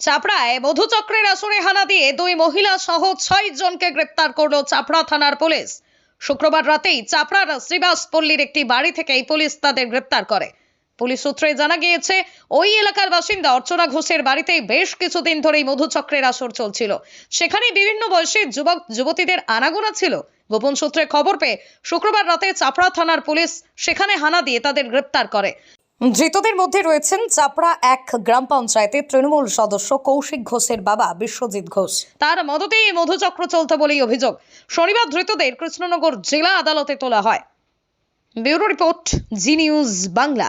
চাপড়ায় মধুচক্রের আসরে হানা দিয়ে দুই মহিলা সহ ছয় জনকে গ্রেপ্তার করল চাপড়া থানার পুলিশ। শুক্রবার রাতেই চাপড়ার শ্রীবাস পল্লীর একটি বাড়ি থেকে এই পুলিশ তাদের গ্রেপ্তার করে। পুলিশ সূত্রে জানা গিয়েছে, ওই এলাকার বাসিন্দা অর্চনা ঘোষের বাড়িতেই বেশ কিছুদিন ধরেই মধুচক্রের আসর চলছিল। সেখানে বিভিন্ন বয়সী যুবক, যুবতীদের আনাগোনা ছিল। গোপন সূত্রে খবর পেয়ে শুক্রবার রাতে চাপড়া থানার পুলিশ সেখানে হানা দিয়ে তাদের গ্রেপ্তার করে। ধৃতদের মধ্যে রয়েছেন চাপড়া এক গ্রাম পঞ্চায়েতের তৃণমূল সদস্য কৌশিক ঘোষের বাবা বিশ্বজিৎ ঘোষ। তার মদতেই এই মধুচক্র চলত বলেই অভিযোগ। শনিবার ধৃতদের কৃষ্ণনগর জেলা আদালতে তোলা হয়। Bureau report Zee news Bangla.